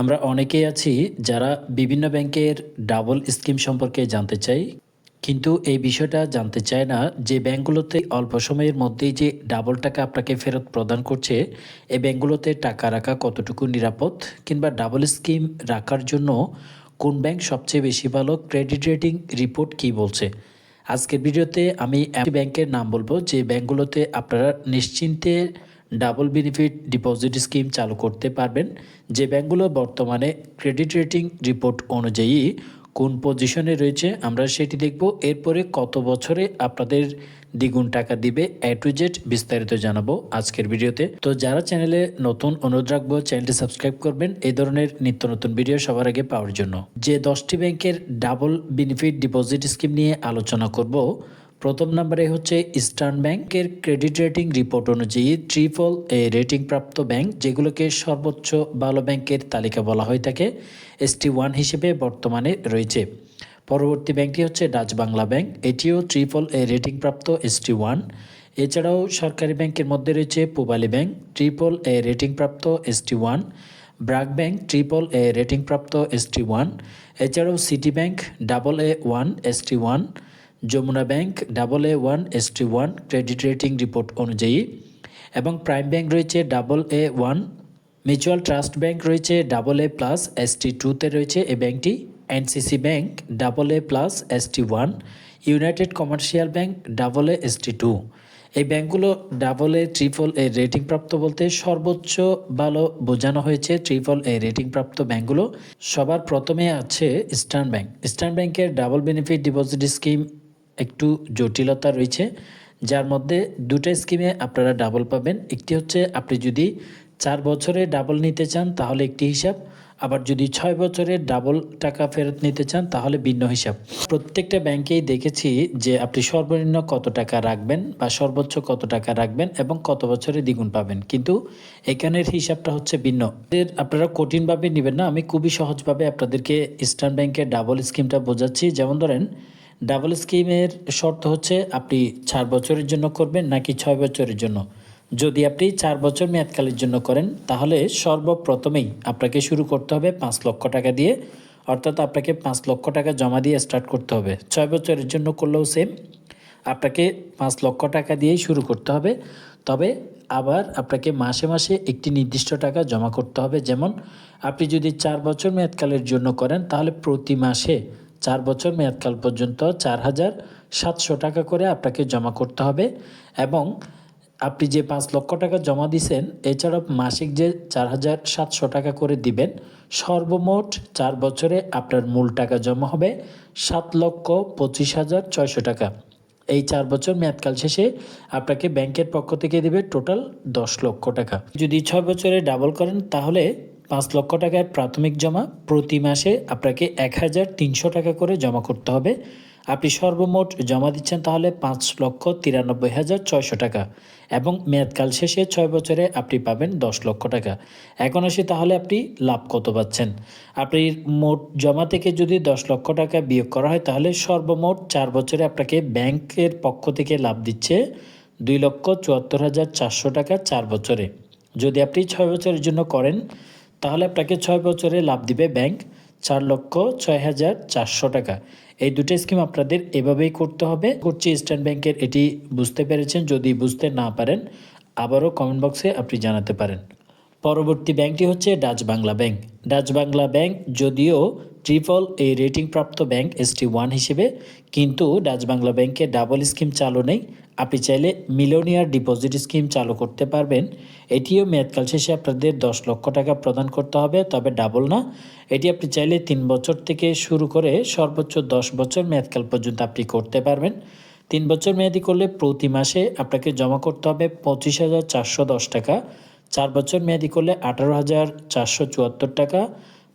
আমরা অনেকেই আছি যারা বিভিন্ন ব্যাংকের ডাবল স্কিম সম্পর্কে জানতে চাই, কিন্তু এই বিষয়টা জানতে চায় না যে ব্যাংকগুলোতে অল্প সময়ের মধ্যেই যে ডাবল টাকা আপনাকে ফেরত প্রদান করছে, এই ব্যাংকগুলোতে টাকা রাখা কতটুকু নিরাপদ কিংবা ডাবল স্কিম রাখার জন্য কোন ব্যাংক সবচেয়ে বেশি ভালো ক্রেডিট রেটিং রিপোর্ট কি বলছে? আজকের ভিডিওতে আমি একটি ব্যাংকের নাম বলব, যে ব্যাংকগুলোতে আপনারা নিশ্চিন্তে ডাবল বেনিফিট ডিপোজিট স্কিম চালু করতে পারবেন, যে ব্যাংকগুলো বর্তমানে ক্রেডিট রেটিং রিপোর্ট অনুযায়ী কোন পজিশনে রয়েছে আমরা সেটি দেখব। এরপরে কত বছরে আপনাদের দ্বিগুণ টাকা দিবে এ টু জেড বিস্তারিত জানাব আজকের ভিডিওতে। তো যারা চ্যানেলে নতুন, অনুরোধ রাখব, চ্যানেলটি সাবস্ক্রাইব করবেন। এই ধরনের নিত্য নতুন ভিডিও সবার আগে পাওয়ার জন্য। যে দশটি ব্যাংকের ডাবল বেনিফিট ডিপোজিট স্কিম নিয়ে আলোচনা করব প্রথম নম্বরে হচ্ছে ইস্টার্ন ব্যাংকের ক্রেডিট রেটিং রিপোর্ট অনুযায়ী ট্রিপল এ রেটিং প্রাপ্ত ব্যাংক, যেগুলোকে সর্বোচ্চ ভালো ব্যাংকের তালিকা বলা হয়ে থাকে এসটি ওয়ান হিসেবে বর্তমানে রয়েছে। পরবর্তী ব্যাংকটি হচ্ছে ডাচ বাংলা ব্যাংক, এটিও ট্রিপল এ রেটিং প্রাপ্ত এসটি ওয়ান এছাড়াও সরকারি ব্যাংকের মধ্যে রয়েছে Pubali Bank, triple A rating প্রাপ্ত ST one BRAC Bank, triple A rating প্রাপ্ত এসটি ওয়ান এছাড়াও City Bank, double A one ST one Jamuna Bank double A one S T one credit rating report অনুযায়ী এবং Prime Bank রয়েছে double A one Mutual Trust Bank রয়েছে double A plus S T টুতে রয়েছে এই ব্যাংকটি NCC bank double A plus S T one united commercial bank double A S T two এই ব্যাংকগুলো double A triple A rating প্রাপ্ত বলতে সর্বোচ্চ ভালো বোঝানো হয়েছে ট্রিপল এ রেটিং প্রাপ্ত ব্যাংকগুলো। সবার প্রথমে আছে ইস্টার্ন ব্যাংক ইস্টার্ন ব্যাংকের ডাবল বেনিফিট ডিপোজিট স্কিম একটু জটিলতা রয়েছে, যার মধ্যে দুটো স্কিমে আপনারা ডাবল পাবেন। একটি হচ্ছে আপনি যদি চার বছরে ডাবল নিতে চান, তাহলে একটি হিসাব। আবার যদি ছয় বছরে ডাবল টাকা ফেরত নিতে চান, তাহলে ভিন্ন হিসাব। প্রত্যেকটা ব্যাংকেই দেখেছি যে আপনি সর্বনিম্ন কত টাকা রাখবেন বা সর্বোচ্চ কত টাকা রাখবেন এবং কত বছরে দ্বিগুণ পাবেন। কিন্তু এখানের হিসাবটা হচ্ছে ভিন্ন। এর আপনারা কঠিনভাবে নেবেন না। আমি খুবই সহজভাবে আপনাদেরকে ইস্টার্ন ব্যাংকের ডাবল স্কিমটা বোঝাচ্ছি। যেমন ধরেন ডাবল স্কিমের শর্ত হচ্ছে আপনি চার বছরের জন্য করবেন নাকি ছয় বছরের জন্য। যদি আপনি চার বছর মেয়াদকালের জন্য করেন, তাহলে সর্বপ্রথমেই আপনাকে শুরু করতে হবে পাঁচ লক্ষ টাকা দিয়ে। অর্থাৎ আপনাকে পাঁচ লক্ষ টাকা জমা দিয়ে স্টার্ট করতে হবে। ছয় বছরের জন্য করলেও সেম আপনাকে পাঁচ লক্ষ টাকা দিয়েই শুরু করতে হবে। তবে আবার আপনাকে মাসে মাসে একটি নির্দিষ্ট টাকা জমা করতে হবে। যেমন, আপনি যদি চার বছর মেয়াদকালের জন্য করেন, তাহলে প্রতি মাসে চার বছর মেয়াদকাল পর্যন্ত চার হাজার সাতশো টাকা করে আপনাকে জমা করতে হবে এবং আপনি যে পাঁচ লক্ষ টাকা জমা দিছেন এছাড়া মাসিক যে চার হাজার সাতশো টাকা করে দিবেন, সর্বমোট চার বছরে আপনার মূল টাকা জমা হবে সাত লক্ষ পঁচিশ হাজার ছয়শো টাকা। এই চার বছর মেয়াদকাল শেষে আপনাকে ব্যাংকের পক্ষ থেকে দেবে টোটাল দশ লক্ষ টাকা। যদি ছয় বছরে ডাবল করেন, তাহলে পাঁচ লক্ষ টাকার প্রাথমিক জমা, প্রতি মাসে আপনাকে এক হাজার তিনশো টাকা করে জমা করতে হবে। আপনি সর্বমোট জমা দিচ্ছেন তাহলে পাঁচ লক্ষ তিরানব্বই হাজার ছয়শো টাকা এবং মেয়াদকাল শেষে ছয় বছরে আপনি পাবেন দশ লক্ষ টাকা। এখন আসি তাহলে আপনি লাভ কত পাচ্ছেন? আপনি মোট জমা থেকে যদি দশ লক্ষ টাকা বিয়োগ করা হয় তাহলে সর্বমোট চার বছরে আপনাকে ব্যাংকের পক্ষ থেকে লাভ দিচ্ছে দুই লক্ষ চুয়াত্তর হাজার চারশো টাকা চার বছরে। যদি আপনি ছয় বছরের জন্য করেন তাহলে আপনাকে ছয় বছরে লাভ দিবে ব্যাংক চার লক্ষ ছয় হাজার চারশো টাকা। এই দুটো স্কিম আপনাদের এভাবেই করতে হবে। করছি স্টেট ব্যাংকের এটি বুঝতে পেরেছেন। যদি বুঝতে না পারেন, আবারও কমেন্ট বক্সে আপনি জানাতে পারেন। পরবর্তী ব্যাংকটি হচ্ছে Dutch Bangla Bank. Dutch Bangla Bank যদিও ট্রিপল এই রেটিং প্রাপ্ত ব্যাংক এসটি ওয়ান হিসেবে, কিন্তু ডাচ বাংলা ব্যাংকে ডাবল স্কিম চালু নেই। আপনি চাইলে মিলোনিয়ার ডিপোজিট স্কিম চালু করতে পারবেন। এটিও মেয়াদকাল শেষে আপনাদের দশ লক্ষ টাকা প্রদান করতে হবে, তবে ডাবল না। এটি আপনি চাইলে তিন বছর থেকে শুরু করে সর্বোচ্চ দশ বছর মেয়াদকাল পর্যন্ত আপনি করতে পারবেন। তিন বছর মেয়াদি করলে প্রতি মাসে আপনাকে জমা করতে হবে পঁচিশ হাজার চারশো দশ টাকা। চার বছর মেয়াদি করলে আঠারো হাজার চারশো চুয়াত্তর টাকা,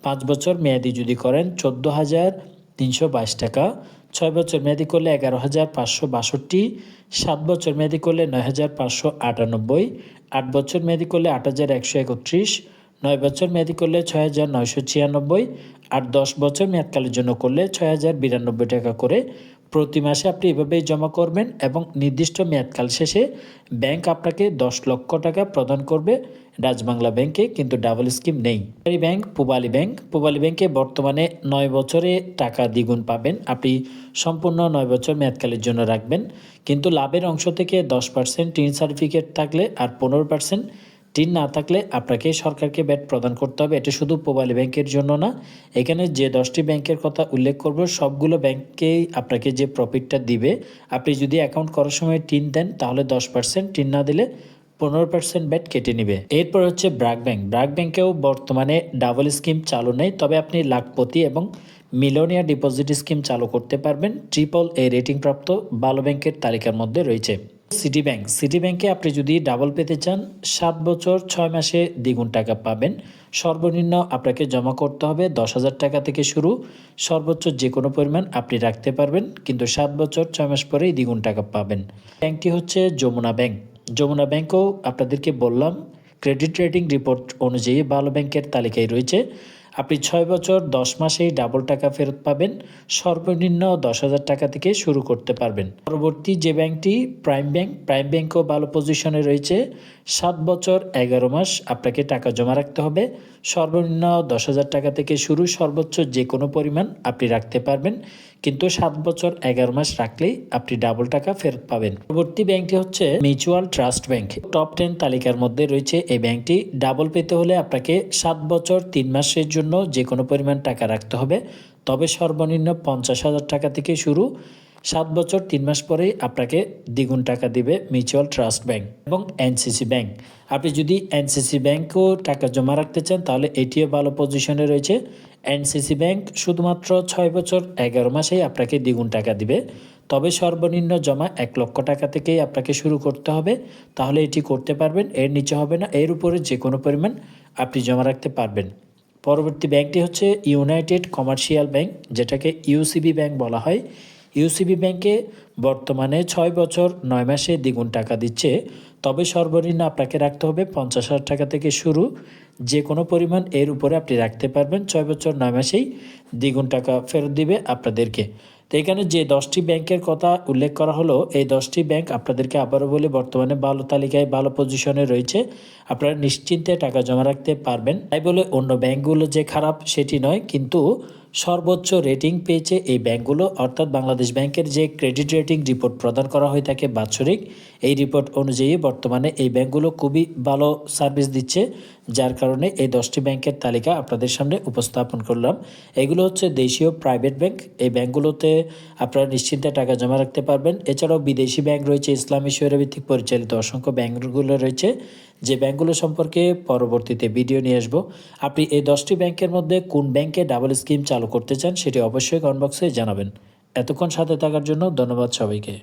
পাঁচ বছর মেয়াদি যদি করেন চোদ্দ হাজার তিনশো বাইশ টাকা, ছয় বছর মেয়াদি করলে এগারো হাজার পাঁচশো বাষট্টি, সাত বছর মেয়াদি করলে নয় হাজার পাঁচশো আটানব্বই, আট বছর মেয়াদি করলে আট হাজার একশো একত্রিশ, নয় বছর মেয়াদি করলে ছয় হাজার নয়শো ছিয়ানব্বই, আর দশ বছর মেয়াদকালের জন্য করলে ছয় হাজার বিরানব্বই টাকা করে প্রতি মাসে আপনি এভাবেই জমা করবেন এবং নির্দিষ্ট মেয়াদকাল শেষে ব্যাংক আপনাকে দশ লক্ষ টাকা প্রদান করবে। রাজবাংলা ব্যাংকে কিন্তু ডাবল স্কিম নেই। ব্যাংক, পুবালি ব্যাংক, পুবালি ব্যাংকে বর্তমানে নয় বছরে টাকা দ্বিগুণ পাবেন। আপনি সম্পূর্ণ নয় বছর মেয়াদকালের জন্য রাখবেন। কিন্তু লাভের অংশ থেকে দশ পার্সেন্ট টিন সার্টিফিকেট থাকলে আর পনেরো পার্সেন্ট টিন না থাকলে আপনাকে সরকারকে ব্যাট প্রদান করতে হবে। এটা শুধু পোবালি ব্যাংকের জন্য না। এখানে যে দশটি ব্যাংকের কথা উল্লেখ করব, সবগুলো ব্যাংকেই আপনাকে যে প্রফিটটা দিবে, আপনি যদি অ্যাকাউন্ট করার সময় টিন দেন, তাহলে দশ পার্সেন্ট টিন না দিলে পনেরো পার্সেন্ট ব্যাট কেটে নেবে। এরপর হচ্ছে ব্রাক ব্যাংক। ব্রাক ব্যাংকেও বর্তমানে ডাবল স্কিম চালু নেই, তবে আপনি লাখপতি এবং মিলোনিয়া ডিপোজিট স্কিম চালু করতে পারবেন। ট্রিপল এ রেটিং প্রাপ্ত ভালো ব্যাংকের তালিকার মধ্যে রয়েছে। সিটি ব্যাংক সিটি ব্যাংকে আপনি যদি ডাবল পেতে চান, সাত বছর, ছয় মাসে দ্বিগুণ টাকা পাবেন। সর্বনিম্ন আপনাকে জমা করতে হবে দশ হাজার টাকা থেকে শুরু। সর্বোচ্চ যে কোনো পরিমাণ আপনি রাখতে পারবেন, কিন্তু সাত বছর, ছয় মাস পরেই দ্বিগুণ টাকা পাবেন। ব্যাংকটি হচ্ছে যমুনা ব্যাংক। যমুনা ব্যাংকও আপনাদেরকে বললাম ক্রেডিট রেটিং রিপোর্ট অনুযায়ী ভালো ব্যাংকের তালিকায় রয়েছে। আপনি ছয় বছর, দশ মাসেই ডাবল টাকা ফেরত পাবেন। সর্বনিম্ন দশ হাজার টাকা থেকে শুরু করতে পারবেন। পরবর্তী যে ব্যাংকটি, প্রাইম ব্যাংক, প্রাইম ব্যাংকও ভালো পজিশনে রয়েছে। সাত বছর, এগারো মাস আপনাকে টাকা জমা রাখতে হবে। সর্বনিম্ন দশ হাজার টাকা থেকে শুরু সর্বোচ্চ যে কোনো পরিমাণ আপনি রাখতে পারবেন। কিন্তু সাত বছর এগারো মাস রাখলেই আপনি ডাবল টাকা ফেরত পাবেন। পরবর্তী ব্যাংকটি হচ্ছে mutual trust bank top ten তালিকার মধ্যে রয়েছে এই ব্যাংকটি। ডাবল পেতে হলে আপনাকে সাত বছর তিন মাসের জন্য যে কোনো পরিমাণ টাকা রাখতে হবে। তবে সর্বনিম্ন পঞ্চাশ হাজার টাকা থেকে শুরু। সাত বছর তিন মাস পরেই আপনাকে দ্বিগুণ টাকা দিবে মিউচুয়াল ট্রাস্ট ব্যাংক এবং এনসিসি ব্যাংক। আপনি যদি এনসিসি ব্যাংকও টাকা জমা রাখতে চান, তাহলে এটিও ভালো পজিশনে রয়েছে। এনসিসি ব্যাংক শুধুমাত্র ছয় বছর এগারো মাসেই আপনাকে দ্বিগুণ টাকা দিবে। তবে সর্বনিম্ন জমা এক লক্ষ টাকা থেকেই আপনাকে শুরু করতে হবে। তাহলে এটি করতে পারবেন, এর নিচে হবে না, এর উপরে যে কোনো পরিমাণ আপনি জমা রাখতে পারবেন। পরবর্তী ব্যাংকটি হচ্ছে ইউনাইটেড কমার্শিয়াল ব্যাংক, যেটাকে ইউসিবি ব্যাংক বলা হয়। ইউসিবি ব্যাংকে বর্তমানে ছয় বছর, নয় মাসে দ্বিগুণ টাকা দিচ্ছে। তবে সর্বনিম্ন আপনাকে রাখতে হবে পঞ্চাশ হাজার টাকা থেকে শুরু। যে কোনো পরিমাণ এর উপরে আপনি রাখতে পারবেন। ছয় বছর, নয় মাসেই দ্বিগুণ টাকা ফেরত দিবে আপনাদেরকে। তো এখানে যে দশটি ব্যাংকের কথা উল্লেখ করা হলো, এই দশটি ব্যাংক আপনাদেরকে আবারও বলে, বর্তমানে ভালো তালিকায় ভালো পজিশনে রয়েছে। আপনারা নিশ্চিন্তে টাকা জমা রাখতে পারবেন। তাই বলে অন্য ব্যাংকগুলো যে খারাপ, সেটি নয়। কিন্তু সর্বোচ্চ রেটিং পেয়েছে এই ব্যাংকগুলো, অর্থাৎ বাংলাদেশ ব্যাংকের যে ক্রেডিট রেটিং রিপোর্ট প্রদান করা হয়ে থাকে বাৎসরিক, এই রিপোর্ট অনুযায়ী বর্তমানে এই ব্যাংকগুলো খুবই ভালো সার্ভিস দিচ্ছে, যার কারণে এই দশটি ব্যাংকের তালিকা আপনাদের সামনে উপস্থাপন করলাম। এগুলো হচ্ছে দেশীয় প্রাইভেট ব্যাংক, এই ব্যাংকগুলোতে আপনারা নিশ্চিন্তে টাকা জমা রাখতে পারবেন। এছাড়াও বিদেশি ব্যাংক রয়েছে, ইসলামী ভিত্তিক পরিচালিত অসংখ্য ব্যাংকগুলো রয়েছে। যে ব্যাঙ্কগুলো সম্পর্কে পরবর্তীতে ভিডিও নিয়ে আসব। আপনি এই দশটি ব্যাংকের মধ্যে কোন ব্যাংকে ডাবল স্কিম চালু করতে চান, সেটি অবশ্যই কমেন্ট বক্সে জানাবেন। এতক্ষণ সাথে থাকার জন্য ধন্যবাদ সবাইকে।